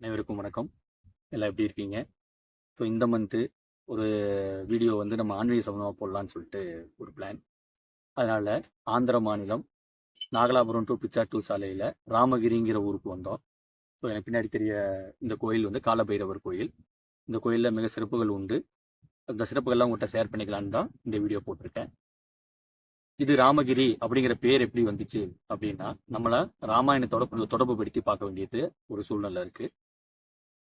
அனைவருக்கும் வணக்கம். எல்லாம் எப்படி இருக்கீங்க? ஸோ இந்த மந்த்து ஒரு வீடியோ வந்து நம்ம ஆன்மீக சம்பந்தமாக போடலான்னு சொல்லிட்டு ஒரு பிளான் அதனால் ஆந்திர மாநிலம் நாகலாபுரம் டு பிச்சா டூ சாலையில் ராமகிரிங்கிற ஊருக்கு வந்தோம். ஸோ எனக்கு பின்னாடி தெரிய இந்த கோயில் வந்து காலபைரவர் கோயில். இந்த கோயிலில் மிக சிறப்புகள் உண்டு. அந்த சிறப்புகள்லாம் உங்கள்கிட்ட ஷேர் பண்ணிக்கலான்னு தான் இந்த வீடியோ போட்டிருக்கேன். இது ராமகிரி அப்படிங்கிற பேர் எப்படி வந்துச்சு அப்படின்னா நம்மள ராமாயணத்தோட கொஞ்சம் தொடர்பு படுத்தி பார்க்க வேண்டியது ஒரு சூழ்நிலை இருக்கு.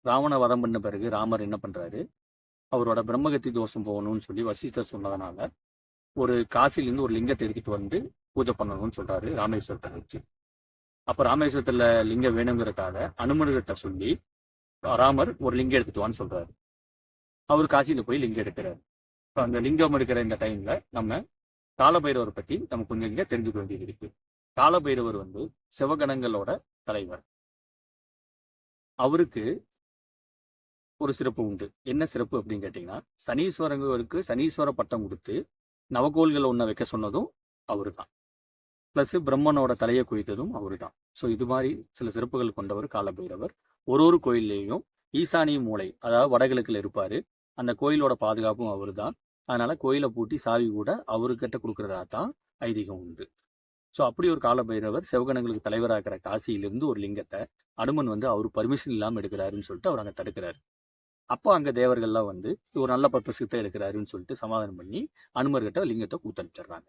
ராவண வதம் பண்ண பிறகு ராமர் என்ன பண்றாரு? அவரோட பிரம்மகத்தி தோஷம் போகணும்னு சொல்லி வசிஷ்டர் சொன்னதுனால ஒரு காசிலிருந்து ஒரு லிங்கத்தை எடுத்துட்டு வந்து பூஜை பண்ணணும்னு சொல்றாரு ராமேஸ்வரத்தை வச்சு. அப்ப ராமேஸ்வரத்துல லிங்கம் வேணுங்கிறதுக்காக அனுமனர்கிட்ட சொல்லி ராமர் ஒரு லிங்கம் எடுத்துட்டு வான்னு சொல்றாரு. அவர் காசியில போய் லிங்கம் எடுக்கிறாரு. இப்போ அந்த லிங்கம் எடுக்கிற இந்த டைம்ல நம்ம காலபைரவர் பத்தி நம்ம கொஞ்சம் இங்க தெரிஞ்சுக்க வேண்டியது இருக்கு. காலபைரவர் வந்து சிவகணங்களோட தலைவர். அவருக்கு ஒரு சிறப்பு உண்டு. என்ன சிறப்பு அப்படின்னு கேட்டீங்கன்னா சனீஸ்வரங்களுக்கு சனீஸ்வர பட்டம் கொடுத்து நவகோள்கள் ஒன்றை வைக்க சொன்னதும் அவரு தான் ப்ளஸ் பிரம்மனோட தலையை குவித்ததும் அவரு தான் ஸோ இது மாதிரி சில சிறப்புகள் கொண்டவர் காலபைரவர். ஒரு ஒரு கோயில்லையும் ஈசானிய மூளை அதாவது வடகிழக்கில் இருப்பாரு. அந்த கோயிலோட பாதுகாப்பும் அவரு தான் அதனால கோயிலை பூட்டி சாவி கூட அவர்கிட்ட கொடுக்குறதா தான் ஐதீகம் உண்டு. ஸோ அப்படி ஒரு காலபைரவர் சிவகணங்களுக்கு தலைவராக இருக்கிற காசியிலிருந்து ஒரு லிங்கத்தை அனுமன் வந்து அவர் பர்மிஷன் இல்லாமல் எடுக்கிறாருன்னு சொல்லிட்டு அவர் அங்கே தடுக்கிறாரு. அப்போ அங்கே தேவர்கள்லாம் வந்து ஒரு நல்ல பர்பஸ்க்கு தான் எடுக்கிறாருன்னு சொல்லிட்டு சமாதானம் பண்ணி அனுமர்கிட்ட லிங்கத்தை கூத்தனுப்பிச்சிடுறாங்க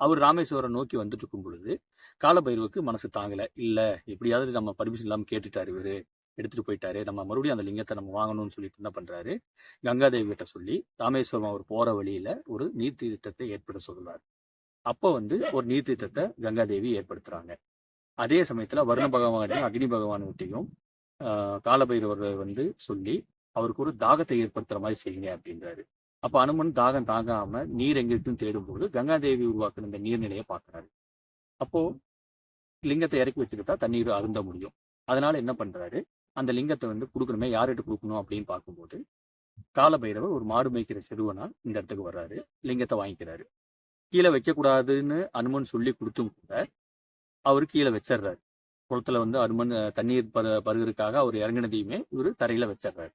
அவர் ராமேஸ்வரம் நோக்கி வந்துட்டு இருக்கும் பொழுது காலபைரவுக்கு மனசு தாங்கலை. இல்லை எப்படியாவது நம்ம பர்மிஷன் இல்லாமல் கேட்டுட்டாரு இவரு. எடுத்துட்டு போயிட்டாரு. நம்ம மறுபடியும் அந்த லிங்கத்தை நம்ம வாங்கணும்னு சொல்லிட்டு என்ன பண்றாரு? கங்காதேவி கிட்ட சொல்லி ராமேஸ்வரம் அவர் போற வழியில ஒரு நீர்த்தீர்த்தத்தை ஏற்பட சொல்றாரு. அப்போ வந்து ஒரு நீர்த்தீர்த்தத்தை கங்காதேவி ஏற்படுத்துறாங்க. அதே சமயத்துல வருண பகவானையும் அக்னி பகவான்கிட்டையும் காலபைரவரை வந்து சொல்லி அவருக்கு ஒரு தாகத்தை ஏற்படுத்துற மாதிரி செய்யுங்க அப்படின்றாரு. அப்ப அனுமன் தாகம் தாங்காம நீர் எங்க தேடும்போது கங்காதேவி உருவாக்குற இந்த நீர்நிலையை பார்க்குறாரு. அப்போ லிங்கத்தை இறக்கி வச்சுக்கிட்டா தண்ணீர் அருந்த முடியும். அதனால என்ன பண்றாரு? அந்த லிங்கத்தை வந்து கொடுக்கணுமே யார்கிட்ட கொடுக்கணும் அப்படின்னு பார்க்கும்போது காலபைரவர் ஒரு மாடு மேய்க்கிற சிறுவனா இந்த இடத்துக்கு வர்றாரு. லிங்கத்தை வாங்கிக்கிறாரு. கீழே வைக்கக்கூடாதுன்னு அனுமன் சொல்லி கொடுத்தும் கூட அவர் கீழே வச்சிடுறாரு. குளத்துல வந்து அனுமன் தண்ணீர் பருகிறதுக்காக அவர் இறங்கினதையுமே இவர் தரையில வச்சிடுறாரு.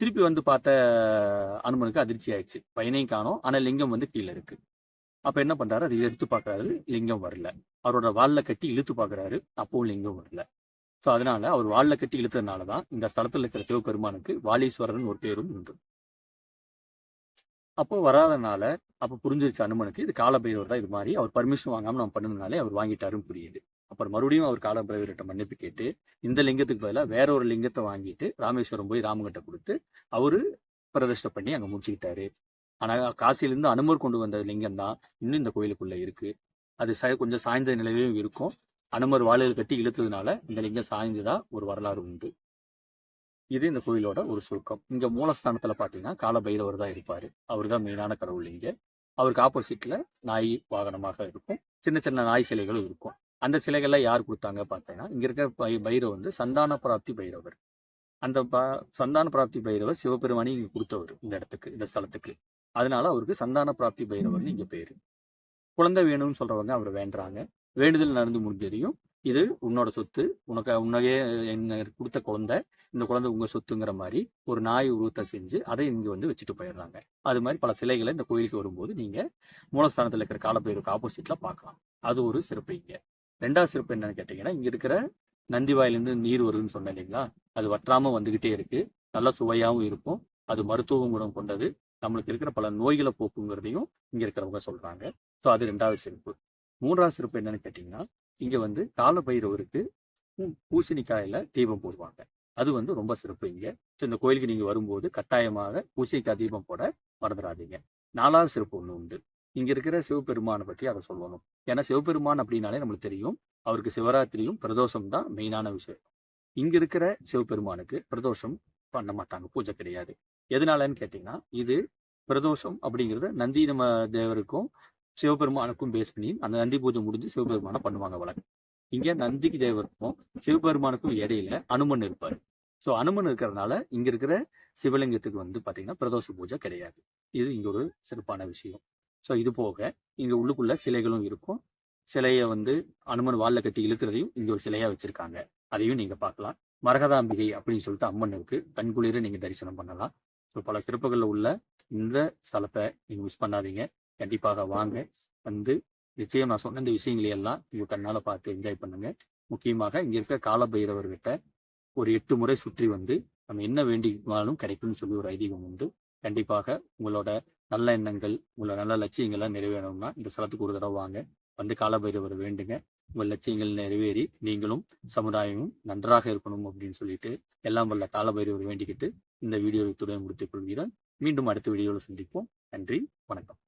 திருப்பி வந்து பார்த்த அனுமனுக்கு அதிர்ச்சி ஆயிடுச்சு. பையனையும் காணோம். ஆனால் லிங்கம் வந்து கீழே இருக்கு. அப்ப என்ன பண்றாரு? அதை எடுத்து பார்க்கறாரு. லிங்கம் வரல. அவரோட வால்ல கட்டி இழுத்து பார்க்கறாரு. அப்பவும் லிங்கம் வரல. ஸோ அதனால அவர் வால்ல கட்டி இழுத்ததுனால தான் இந்த ஸ்தலத்தில் இருக்கிற சிவபெருமானுக்கு வாலீஸ்வரன் ஒரு பேரும் உண்டு. அப்போ வராதனால அப்போ புரிஞ்சிருச்சு அனுமனுக்கு இது காலபைரவர் தான் இது மாதிரி. அவர் பர்மிஷன் வாங்காமல் நம்ம பண்ணதுனாலே அவர் வாங்கிட்டாருன்னு புரியுது. அப்புறம் மறுபடியும் அவர் காலபைரவர்கிட்ட மன்னிப்பு கேட்டு இந்த லிங்கத்துக்கு பதிலாக வேற ஒரு லிங்கத்தை வாங்கிட்டு ராமேஸ்வரம் போய் ராமகிட்ட கொடுத்து அவரு பிரதிஷ்டை பண்ணி அங்கே முடிச்சுக்கிட்டாரு. ஆனால் காசியிலிருந்து அனுமர் கொண்டு வந்த லிங்கம் தான் இன்னும் இந்த கோயிலுக்குள்ளே இருக்கு. அது ச கொஞ்சம் சாய்ந்த நிலையிலும் இருக்கும். அனுமர் வாழையில் கட்டி இழுத்ததுனால இந்த லிங்கம் சாய்ந்ததா ஒரு வரலாறு உண்டு. இது இந்த கோயிலோட ஒரு சுருக்கம். இங்கே மூலஸ்தானத்தில் பார்த்தீங்கன்னா கால பைரவர் தான் இருப்பார். அவர் தான் மெயினான கடவுள் இங்கே. அவருக்கு ஆப்போசிட்டில் நாய் வாகனமாக இருக்கும். சின்ன சின்ன நாய் சிலைகளும் இருக்கும். அந்த சிலைகள்லாம் யார் கொடுத்தாங்க பார்த்தீங்கன்னா இங்கே இருக்க பை பைரவர் வந்து சந்தான பிராப்தி பைரவர். அந்த ப- சந்தான பிராப்தி பைரவர் சிவபெருமானி இங்கே கொடுத்தவர் இந்த இடத்துக்கு இந்த ஸ்தலத்துக்கு. அதனால அவருக்கு சந்தான பிராப்தி பைரவர்னு இங்கே பேர். குழந்தை வேணும்னு சொல்றவங்க அவர் வேண்டுறாங்க. வேண்டுதல் நடந்து முடிஞ்சதையும் இது உன்னோட சொத்து உனக்கு உன்னையே என்ன கொடுத்த குழந்தை இந்த குழந்தை உங்க சொத்துங்கிற மாதிரி ஒரு நாய் உருவத்தை செஞ்சு அதை இங்க வந்து வச்சுட்டு போயிடுறாங்க. அது மாதிரி பல சிலைகளை இந்த கோயிலுக்கு வரும்போது நீங்க மூலஸ்தானத்தில் இருக்கிற காலப்பேருக்கு ஆப்போசிட்ல பார்க்கலாம். அது ஒரு சிறப்பு இங்கே. ரெண்டாவது சிறப்பு என்னன்னு கேட்டீங்கன்னா இங்க இருக்கிற நந்தி வாயிலிருந்து நீர் வருதுன்னு சொன்னேன் இல்லைங்களா? அது வற்றாம வந்துகிட்டே இருக்கு. நல்லா சுவையாகவும் இருக்கும். அது மருத்துவ குணம் கொண்டது. நம்மளுக்கு இருக்கிற பல நோய்களை போக்குங்கிறதையும் இங்க இருக்கிறவங்க சொல்றாங்க. ஸோ அது ரெண்டாவது சிறப்பு. மூன்றாவது சிறப்பு என்னன்னு கேட்டீங்கன்னா இங்க வந்து கால பைரவருக்கு பூசணிக்காயில தீபம் போடுவாங்க. அது வந்து ரொம்ப சிறப்பு இங்க. ஸோ இந்த கோயிலுக்கு நீங்க வரும்போது கட்டாயமாக பூசணிக்காய் தீபம் போட மறந்துடாதீங்க. நாலாவது சிறப்பு ஒன்று உண்டு. இங்க இருக்கிற சிவபெருமானை பற்றி அதை சொல்லணும். ஏன்னா சிவபெருமான் அப்படின்னாலே நம்மளுக்கு தெரியும். அவருக்கு சிவராத்திரியும் பிரதோஷம் தான் மெயினான விஷயம். இங்க இருக்கிற சிவபெருமானுக்கு பிரதோஷம் பண்ண மாட்டாங்க. பூஜை கிடையாது. எதனாலன்னு கேட்டீங்கன்னா இது பிரதோஷம் அப்படிங்கிறத நந்தி நம்ம தேவருக்கும் சிவபெருமானுக்கும் பேஸ் பண்ணி அந்த நந்தி பூஜை முடிஞ்சு சிவபெருமானை பண்ணுவாங்க வழக்கம் இங்க நந்திக்கு தேவருக்கும் சிவபெருமானுக்கும் இடையில அனுமன் இருப்பாரு. ஸோ அனுமன் இருக்கிறதுனால இங்க இருக்கிற சிவலிங்கத்துக்கு வந்து பாத்தீங்கன்னா பிரதோஷ பூஜை கிடையாது. இது இங்க ஒரு சிறப்பான விஷயம். ஸோ இது போக இங்கே உள்ளுக்குள்ள சிலைகளும் இருக்கும். சிலையை வந்து அனுமன் வாலில் கட்டி இழுக்கிறதையும் இங்கே ஒரு சிலையாக வச்சுருக்காங்க. அதையும் நீங்கள் பார்க்கலாம். மரகதாம்பிகை அப்படின்னு சொல்லிட்டு அம்மன் இருக்கு. கண்குளிர நீங்கள் தரிசனம் பண்ணலாம். ஸோ பல சிறப்புகளில் உள்ள இந்த ஸ்தலத்தை நீங்கள் மிஸ் பண்ணாதீங்க. கண்டிப்பாக வாங்க. வந்து நிச்சயம் நான் சொன்ன இந்த விஷயங்களையெல்லாம் நீங்கள் கண்ணால் பார்த்து என்ஜாய் பண்ணுங்கள் முக்கியமாக இங்கே இருக்க காலபைரவர்கிட்ட ஒரு எட்டு முறை சுற்றி வந்து நம்ம என்ன வேண்டினாலும் கிடைக்கும்னு சொல்லி ஒரு ஐதீகம் உண்டு. கண்டிப்பாக உங்களோட நல்ல எண்ணங்கள் உங்களை நல்ல லட்சியங்கள்லாம் நிறைவேறணும்னா இந்த ஸ்தலத்துக்கு ஒரு தடவை வாங்க. வந்து காலபைரவர் வேண்டுங்க. உங்கள் லட்சியங்கள் நிறைவேறி நீங்களும் சமுதாயமும் நன்றாக இருக்கணும் அப்படின்னு சொல்லிட்டு எல்லாம் வல்ல காலபைரவர் வேண்டிக்கிட்டு இந்த வீடியோவை துணை முடித்துக் கொள்கிறேன். மீண்டும் அடுத்த வீடியோவில் சந்திப்போம். நன்றி வணக்கம்.